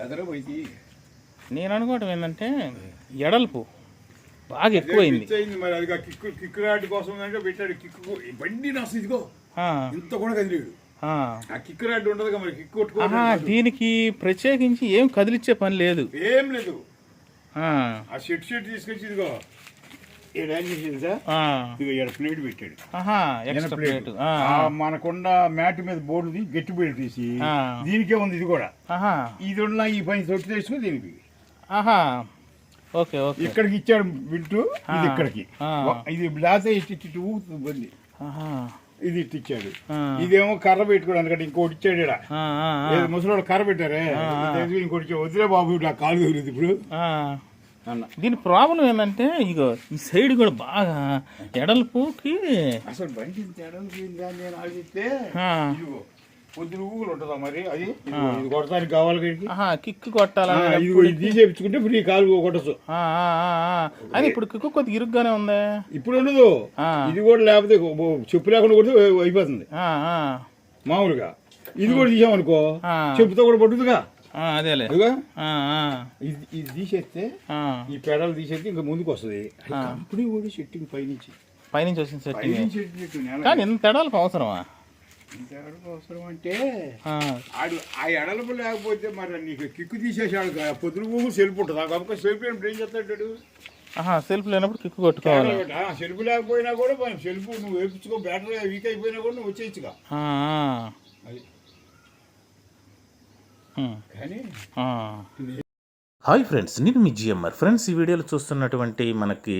ఎదరపోయి నేను అనుకోవటం ఏంటంటే ఎడల్పు బాగా ఎక్కువైంది. మరి అది కిక్కు కిక్కు రాడ్ కోసం అంటే పెట్టాడు కిక్కు బండి ఇదిగో ఇంత కూడా కదిలేడు. ఆ. కిక్కు ఉండదు మరి కిక్కు దీనికి ప్రత్యేకించి ఏం కదిలిచ్చే పని లేదు. ఏం లేదు. ఆ, ఆ షెట్ షెట్ తీసుకొచ్చి ఇదిగో. ప్లేట్ పెట్టాడు. ప్లేట్. మనకున్న మ్యాట్ మీద బోర్డు గట్టి ప్లేట్ తీసి. దీనికే ఉంది ఇది కూడా. ఇది ఉన్న ఈ పని తొట్టి తెచ్చుకుని దీనికి ఓకే ఓకే. ఇక్కడికి ఇచ్చాడు బిల్టు ఇది. ఇక్కడికి. ఇది ఊగుతుంది బండి ఆహా. ఇది ఇటు ఇచ్చాడు. ఇదేమో కర్ర పెట్టుకోవడానికి ఇంకోటి ఇచ్చాడు. ఏదో ముసలోడు కర్ర పెట్టారే. ఇంకోటి. వదిలే బాబు కాలు ఇప్పుడు. దీని ప్రాబ్లం ఏంటంటే ఇగో ఈ సైడ్ కూడా బాగా ఎడల్పుకి అసలు బండి నేను పొద్దున ఊగులు ఉంటుందా మరి? అది కొడతానికి కావాలి ఆ, కొట్టాలని ఇది తీసేపించుకుంటే ఫ్రీ కాలు కొట్టచ్చు. అది ఇప్పుడు కిక్కు కొద్దిగా ఇరుగ్గానే ఉంది? ఇప్పుడు ఉండదు. ఇది కూడా లేకపోతే చెప్పు లేకుండా కొడితే అయిపోతుంది. మామూలుగా. ఇది కూడా తీసామనుకో. చెప్పుతో కూడా పట్టుదుగా అదేలే ఇది తీసేస్తే ఆ. ఈ పెడలు తీసేస్తే ఇంకా ముందుకు వస్తుంది. కంపెనీ కూడా సెట్టింగ్ పైనుంచి. పైనుంచి వచ్చిన సెట్టింగ్ కానీ ఇంత ఎడల్పు అవసరమా? ఇంత ఎడలకు అవసరం అంటే ఆడు ఆ ఎడలపు లేకపోతే మరి నీకు కిక్కు తీసేసాడు పొద్దున ఊగు సెల్ఫ్ ఉంటుంది. ఆ గొప్ప సెల్ఫ్ ఏం చేస్తాడు ఆహా సెల్ఫ్ లేనప్పుడు కిక్కు కొట్టుకోవాలి. సెల్ఫ్ లేకపోయినా కూడా సెల్ఫ్ నువ్వు వేపించుకో బ్యాటరీ వీక్ అయిపోయినా కూడా నువ్వు వచ్చేయచ్చుగా. కానీ. హాయ్ ఫ్రెండ్స్ నేను మీ జిఎంఆర్ ఫ్రెండ్స్ ఈ వీడియోలో చూస్తున్నటువంటి మనకి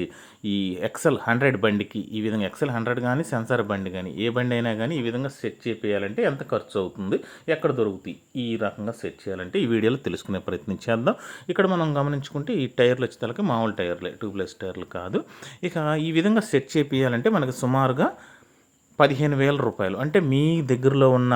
ఈ ఎక్సెల్ హండ్రెడ్ బండికి ఈ విధంగా ఎక్సెల్ హండ్రెడ్ కానీ సెన్సార్ బండి కానీ ఏ బండి అయినా కానీ ఈ విధంగా సెట్ చేయాలంటే ఎంత ఖర్చు అవుతుంది ఎక్కడ దొరుకుతాయి ఈ రకంగా సెట్ చేయాలంటే ఈ వీడియోలో తెలుసుకునే ప్రయత్నం చేద్దాం. ఇక్కడ మనం గమనించుకుంటే ఈ టైర్లు వచ్చేతలకి మామూలు టైర్లే ట్యూబ్లెస్ టైర్లు కాదు. ఇక ఈ విధంగా సెట్ చేయాలంటే మనకి సుమారుగా పదిహేను వేల రూపాయలు. అంటే మీ దగ్గరలో ఉన్న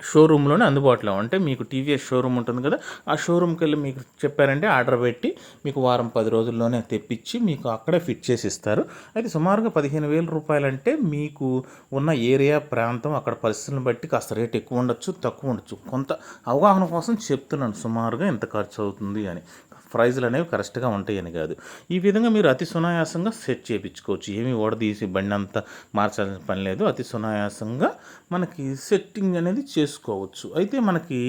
షోరూంలోనే అందుబాటులో అంటే మీకు టీవీఎస్ షోరూమ్ ఉంటుంది కదా ఆ షోరూమ్కి వెళ్ళి మీకు చెప్పారంటే ఆర్డర్ పెట్టి మీకు వారం పది రోజుల్లోనే తెప్పించి మీకు అక్కడే ఫిట్ చేసి ఇస్తారు. అయితే సుమారుగా పదిహేను వేల రూపాయలు అంటే మీకు ఉన్న ఏరియా ప్రాంతం అక్కడ పరిస్థితులను బట్టి కాస్త రేట్ ఎక్కువ ఉండొచ్చు తక్కువ ఉండొచ్చు. కొంత అవగాహన కోసం చెప్తున్నాను సుమారుగా ఎంత ఖర్చు అవుతుంది అని. ప్రైజులు అనేవి కరెక్ట్గా ఉంటాయని కాదు. ఈ విధంగా మీరు అతి సునాయాసంగా సెట్ చేయించుకోవచ్చు. ఏమీ ఓడదీసి బండి అంతా మార్చాల్సిన పని లేదు. అతి సునాయాసంగా మనకి సెట్టింగ్ అనేది చేసుకోవచ్చు. అయితే మనకి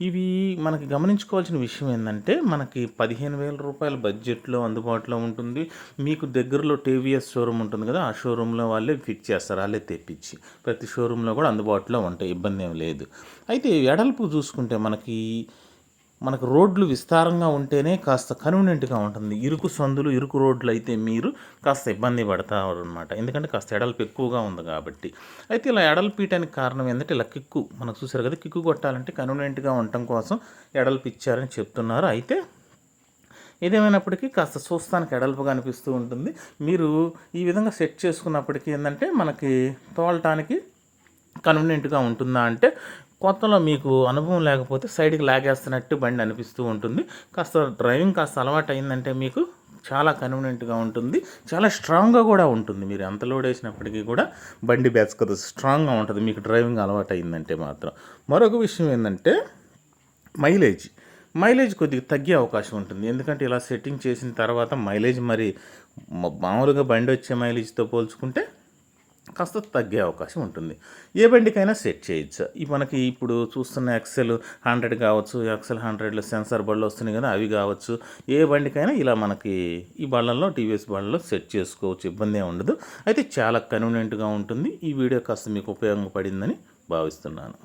ఇవి మనకి గమనించుకోవాల్సిన విషయం ఏంటంటే మనకి పదిహేను వేల రూపాయల బడ్జెట్లో అందుబాటులో ఉంటుంది. మీకు దగ్గరలో టీవీఎస్ షోరూమ్ ఉంటుంది కదా ఆ షోరూంలో వాళ్ళే ఫిట్ చేస్తారు. వాళ్ళే తెప్పించి ప్రతి షోరూంలో కూడా అందుబాటులో ఉంటాయి. ఇబ్బంది ఏం లేదు. అయితే ఎడల్పు చూసుకుంటే మనకి మనకు రోడ్లు విస్తారంగా ఉంటేనే కాస్త కన్వీనియంట్గా ఉంటుంది. ఇరుకు సందులు ఇరుకు రోడ్లు అయితే మీరు కాస్త ఇబ్బంది పడతారు అనమాట ఎందుకంటే కాస్త ఎడల్పు ఎక్కువగా ఉంది కాబట్టి. అయితే ఇలా ఎడల్పీయటానికి కారణం ఏంటంటే ఇలా కిక్కు మనకు చూసారు కదా కిక్కు కొట్టాలంటే కన్వీనియంట్గా ఉండటం కోసం ఎడల్పు ఇచ్చారని చెప్తున్నారు. అయితే ఏదేమైనప్పటికీ కాస్త చూస్తానికి ఎడల్పుగా అనిపిస్తూ ఉంటుంది. మీరు ఈ విధంగా సెట్ చేసుకున్నప్పటికీ ఏంటంటే మనకి తోలటానికి కన్వీనియంట్గా ఉంటుందా అంటే కొత్తలో మీకు అనుభవం లేకపోతే సైడ్కి లాగేస్తున్నట్టు బండి అనిపిస్తూ ఉంటుంది. కాస్త డ్రైవింగ్ కాస్త అలవాటు అయిందంటే మీకు చాలా కన్వీనియంట్గా ఉంటుంది. చాలా స్ట్రాంగ్గా కూడా ఉంటుంది. మీరు ఎంత లోడ్ వేసినప్పటికీ కూడా బండి బ్యాచ్ స్ట్రాంగ్గా ఉంటుంది. మీకు డ్రైవింగ్ అలవాటు అయిందంటే మాత్రం. మరొక విషయం ఏంటంటే మైలేజ్. మైలేజ్ కొద్దిగా తగ్గే అవకాశం ఉంటుంది. ఎందుకంటే ఇలా సెట్టింగ్ చేసిన తర్వాత మైలేజ్ మరి మామూలుగా బండి వచ్చే మైలేజ్తో పోల్చుకుంటే కాస్త తగ్గే అవకాశం ఉంటుంది. ఏ బండికైనా సెట్ చేయొచ్చు. ఈ మనకి ఇప్పుడు చూస్తున్న ఎక్సెల్ హండ్రెడ్ కావచ్చు ఎక్సెల్ హండ్రెడ్లో సెన్సార్ బళ్ళు వస్తున్నాయి కదా అవి కావచ్చు. ఏ బండికైనా ఇలా మనకి ఈ బళ్ళల్లో టీవీఎస్ బళ్ళలో సెట్ చేసుకోవచ్చు. ఇబ్బంది ఏం ఉండదు. అయితే చాలా కన్వీనియంట్గా ఉంటుంది. ఈ వీడియో కాస్త మీకు ఉపయోగపడిందని భావిస్తున్నాను.